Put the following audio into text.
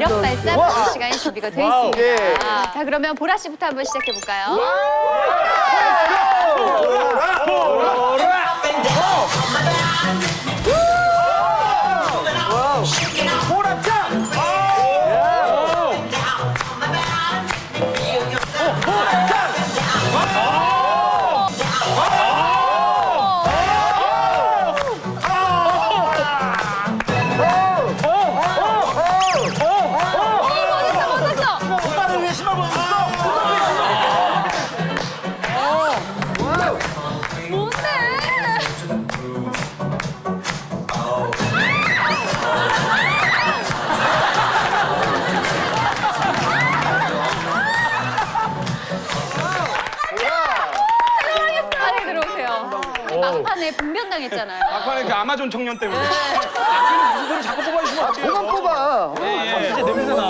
매력 발산 보는 시간이 준비가 되어 와우. 있습니다. 예. 자, 그러면 보라 씨부터 한번 시작해 볼까요? 어. 막판에 분변당했잖아요. 막판에 그 아마존 청년 때문에. 네. 아, 지금 무슨 소리 자꾸 뽑아주시면 어떡해요. 그만 뽑아. 예, 예. 진짜 냄새 나.